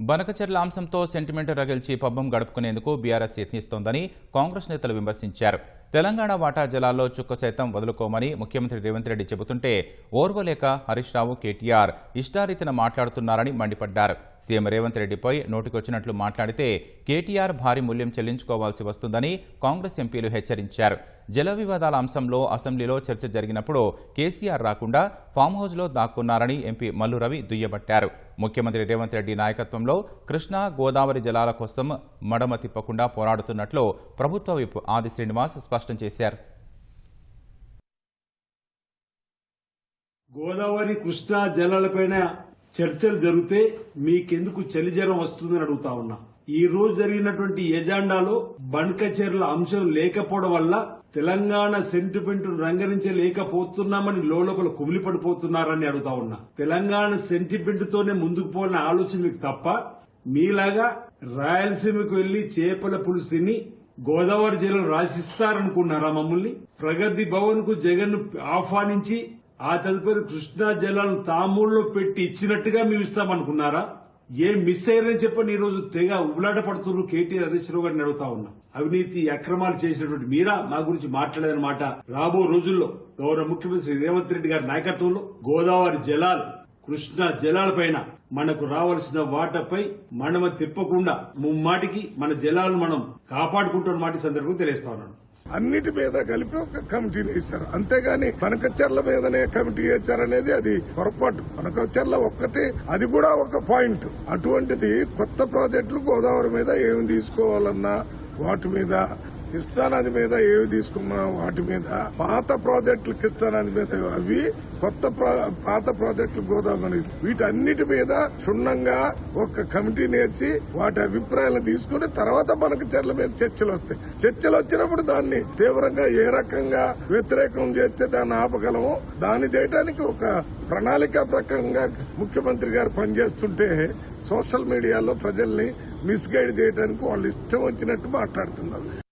బనకచెర్ల అంశంతో సెంటిమెంట్ రగిల్చి పబ్బం గడుపుకునేందుకు బీఆర్ఎస్ యత్నిస్తోందని కాంగ్రెస్ నేతలు విమర్శించారు. తెలంగాణ వాటా జలాల్లో చుక్క సైతం వదులుకోమని ముఖ్యమంత్రి రేవంత్ రెడ్డి చెబుతుంటే ఓర్వలేక హరీష్ రావు కేటీఆర్ ఇష్టారీతిన మాట్లాడుతున్నారని మండిపడ్డారు. సీఎం రేవంత్ రెడ్డిపై నోటికొచ్చినట్లు మాట్లాడితే కేటీఆర్ భారీ మూల్యం చెల్లించుకోవాల్సి వస్తుందని కాంగ్రెస్ ఎంపీలు హెచ్చరించారు. జల వివాదాల అంశంలో అసెంబ్లీలో చర్చ జరిగినప్పుడు కేసీఆర్ రాకుండా ఫామ్ హౌస్లో దాక్కున్నారని ఎంపీ మల్లు రవి దుయ్యబట్టారు. ముఖ్యమంత్రి రేవంత్ రెడ్డి నాయకత్వంలో కృష్ణా గోదావరి జలాల కోసం మడమ తిప్పకుండా పోరాడుతున్నట్లు ప్రభుత్వ విప్ ఆది శ్రీనివాస్ స్పష్టం చేశారు. గోదావరి కృష్ణా జలాలపైన చర్చలు జరిగితే మీకెందుకు చలి జ్వరం వస్తుందని అడుగుతా ఉన్నా. ఈ రోజు జరిగినటువంటి ఎజెండాలో బండ్కచర్ల అంశం లేకపోవడం వల్ల తెలంగాణ సెంటిమెంట్ రంగరించలేకపోతున్నామని లోపల కుమిలి పడిపోతున్నారని అడుగుతా ఉన్నా. తెలంగాణ సెంటిమెంట్ తోనే ముందుకు పోయిన ఆలోచన మీకు తప్ప మీలాగా రాయలసీమకు వెళ్ళి చేపల పులుసు తిని గోదావరి జిల్లాలో రాసిస్తారనుకున్నారా మమ్మల్ని? ప్రగతి భవన్కు జగన్ ఆహ్వానించి ఆ తదుపరి కృష్ణా జలాలను తామూల్లో పెట్టి ఇచ్చినట్టుగా మేము ఇస్తామనుకున్నారా? ఏం మిస్ అయ్యారని చెప్పని ఈ రోజు తెగ ఉబలాట పడుతున్నారు కేటీఆర్ హరీశ్రావు గారిని అడుగుతా ఉన్నా. అవినీతి అక్రమాలు చేసినటువంటి మీరా మా గురించి మాట్లాడేదన్నమాట. రాబో రోజుల్లో గౌరవ ముఖ్యమంత్రి రేవంత్ రెడ్డి గారి నాయకత్వంలో గోదావరి జలాలు కృష్ణా జలాలపైన మనకు రావాల్సిన వాటపై మనమ తిప్పకుండా ముమ్మాటికి మన జలాలను మనం కాపాడుకుంటున్న మాట సందర్భంగా తెలియస్తా ఉన్నాను. అన్నిటి మీద కలిపి ఒక కమిటీని ఇచ్చారు అంతేగాని పనకచెర్ల మీదనే కమిటీ ఇచ్చారనేది అది పొరపాటు. పనకచెర్ల ఒక్కటే అది కూడా ఒక పాయింట్. అటువంటిది కొత్త ప్రాజెక్టులు గోదావరి మీద ఏమి తీసుకోవాలన్నా వాటి మీద కృష్ణానది మీద ఏవి తీసుకున్నా వాటి మీద. పాత ప్రాజెక్టులు కృష్ణానది మీద అవి కొత్త ప్రా- పాత ప్రాజెక్టులు గోదావరి వీటన్నిటి మీద క్షుణ్ణంగా ఒక కమిటీ నేర్చి వాటి అభిప్రాయాలను తీసుకుని తర్వాత మనకు చర్యల మీద చర్చలు వస్తాయి. చర్చలు వచ్చినప్పుడు దాన్ని తీవ్రంగా ఏ రకంగా వ్యతిరేకం చేస్తే దాన్ని ఆపగలము. దాన్ని చేయడానికి ఒక ప్రణాళిక ప్రకారంగా ముఖ్యమంత్రి గారు పనిచేస్తుంటే సోషల్ మీడియాలో ప్రజల్ని మిస్గైడ్ చేయడానికి వాళ్ళు ఇష్టం వచ్చినట్టు మాట్లాడుతున్నారు.